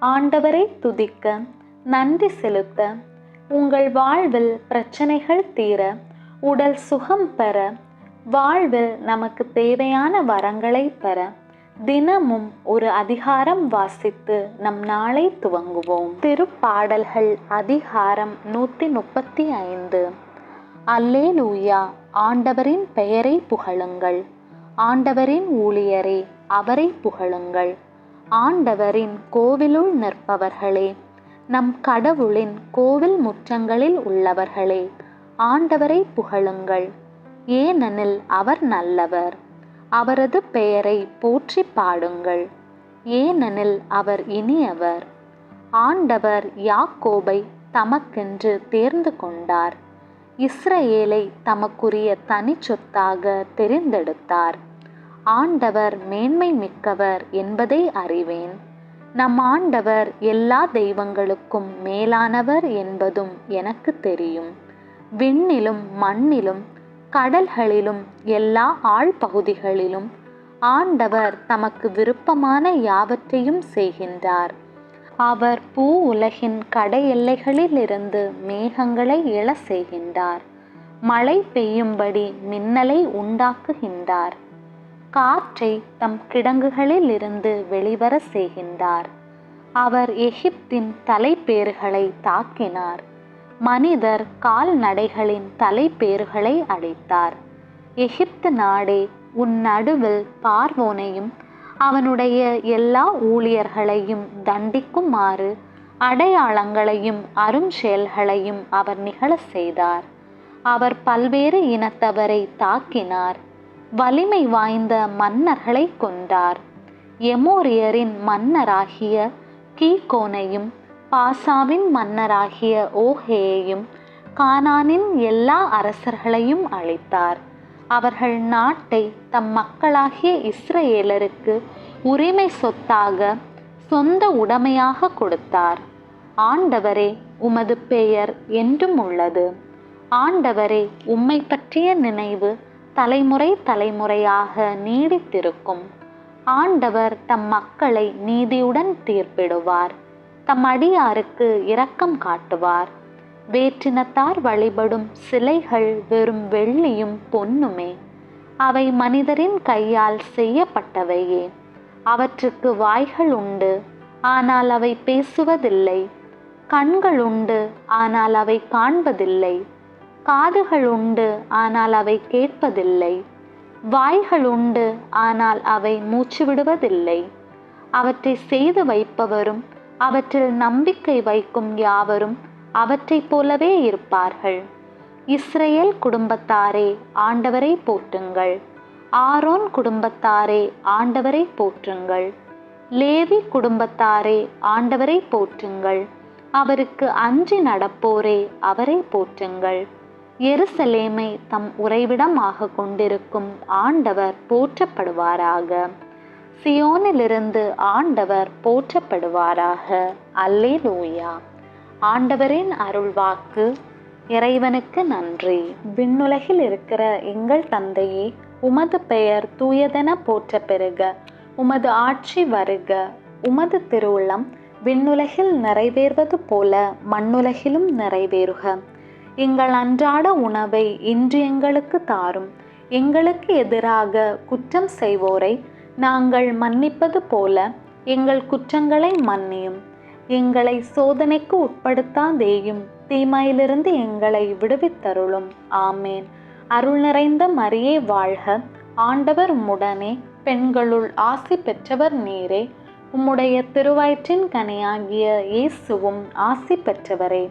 ஆண்டவரை துதிக்க நன்றி செலுத்த உங்கள் வாழ்வில் பிரச்சனைகள் தீர உடல் சுகம் பெற வாழ்வில் நமக்கு தேவையான வரங்களை பெற தினமும் ஒரு அதிகாரம் வாசித்து நம் நாளை துவங்குவோம். திருப்பாடல்கள் அதிகாரம் நூற்றி முப்பத்தி ஐந்து. அல்லேலூயா ஆண்டவரின் பெயரை புகழுங்கள். ஆண்டவரின் ஊழியரே அவரை புகழுங்கள். ஆண்டவரின் கோவிலுள் நிற்பவர்களே நம் கடவுளின் கோவில் முற்றங்களில் உள்ளவர்களே ஆண்டவரை புகழுங்கள். ஏனெனில் அவர் நல்லவர். அவரது பெயரை போற்றி பாடுங்கள். ஏனெனில் அவர் இனியவர். ஆண்டவர் யாக்கோபை தமக்கென்று தேர்ந்து கொண்டார். இஸ்ரேலை தமக்குரிய தனி சொத்தாக தெரிந்தெடுத்தார். ஆண்டவர் மேன்மை மிக்கவர் என்பதை அறிவேன். நம் ஆண்டவர் எல்லா தெய்வங்களுக்கும் மேலானவர் என்பதும் எனக்கு தெரியும். விண்ணிலும் மண்ணிலும் கடல்களிலும் எல்லா ஆழ்பகுதிகளிலும் ஆண்டவர் தமக்கு விருப்பமான யாவற்றையும் செய்கின்றார். அவர் பூ உலகின் கடை எல்லைகளிலிருந்து மேகங்களை எழ செய்கின்றார். மழை பெய்யும்படி மின்னலை உண்டாக்குகின்றார். காற்றை தம் கிடங்குகளில் இருந்து வெளிவர செய்கின்றார். அவர் எகிப்தின் தலைப்பேறுகளை தாக்கினார். மனிதர் கால்நடைகளின் தலைப்பேறுகளை அழைத்தார். எகிப்து நாடே உன் நடுவில் பார்வோனையும் அவனுடைய எல்லா ஊழியர்களையும் தண்டிக்குமாறு அடையாளங்களையும் அரும் செயல்களையும் அவர் நிகழ செய்தார். அவர் பல்வேறு இனத்தவரை தாக்கினார். வலிமை வாய்ந்த மன்னர்களை கொண்டார் எமோரியரின் மன்னராகிய கீகோனையும் பாசாவின் மன்னராகிய ஓஹேயையும் கானானின் எல்லா அரசர்களையும் அழைத்தார். அவர்கள் நாட்டை தம் மக்களாகிய இஸ்ரேலருக்கு உரிமை சொத்தாக சொந்த உடைமையாக கொடுத்தார். ஆண்டவரே உமது பெயர் என்றும் உள்ளது. ஆண்டவரே உம்மை பற்றிய நினைவு தலைமுறை தலைமுறையாக நீடித்திருக்கும். ஆண்டவர் தம் மக்களை நீதியுடன் தீர்ப்பிடுவார். தம் அடியாருக்கு இரக்கம் காட்டுவார். வேற்றினத்தார் வழிபடும் சிலைகள் வெறும் வெள்ளியும் பொன்னுமே. அவை மனிதரின் கையால் செய்யப்பட்டவையே. அவற்றுக்கு வாய்கள் உண்டு ஆனால் அவை பேசுவதில்லை. கண்கள் உண்டு ஆனால் அவை காண்பதில்லை. காதுகள் உண்டு ஆனால் அவை கேட்பதில்லை. வாய்கள் உண்டு ஆனால் அவை மூச்சு விடுவதில்லை. அவற்றை செய்து வைப்பவரும் அவற்றில் நம்பிக்கை வைக்கும் யாவரும் அவற்றைப் போலவே இருப்பார்கள். இஸ்ரேல் குடும்பத்தாரே ஆண்டவரை போற்றுங்கள். ஆரோன் குடும்பத்தாரே ஆண்டவரை போற்றுங்கள். லேவி குடும்பத்தாரே ஆண்டவரை போற்றுங்கள். அவருக்கு அஞ்சி நடப்போரே அவரை போற்றுங்கள். எருசலேமை தம் உறைவிடமாக கொண்டிருக்கும் ஆண்டவர் போற்றப்படுவாராக. சியோனிலிருந்து ஆண்டவர் போற்றப்படுவாராக. அல்லே லூயா ஆண்டவரின் அருள்வாக்கு இறைவனுக்கு நன்றி. விண்ணுலகில் இருக்கிற எங்கள் தந்தையே உமது பெயர் தூயதென போற்ற பெறுக உமது ஆட்சி வருக. உமது திருவுள்ளம் விண்ணுலகில் நிறைவேறுவது போல மண்ணுலகிலும் நிறைவேறுக. எங்கள் அன்றாட உணவை இன்று எங்களுக்கு தாரும். எங்களுக்கு எதிராக குற்றம் செய்வோரை நாங்கள் மன்னிப்பது போல எங்கள் குற்றங்களை மன்னியும். எங்களை சோதனைக்கு உட்படுத்தாதேயும் தீமையிலிருந்து எங்களை விடுவித்தருளும். ஆமேன். அருள் நிறைந்த மரியே வாழ்க. ஆண்டவர் உம்முடனே பெண்களுள் ஆசி பெற்றவர் நீரே. உம்முடைய திருவயிற்றின் கனியாகிய இயேசுவும் ஆசி பெற்றவரே.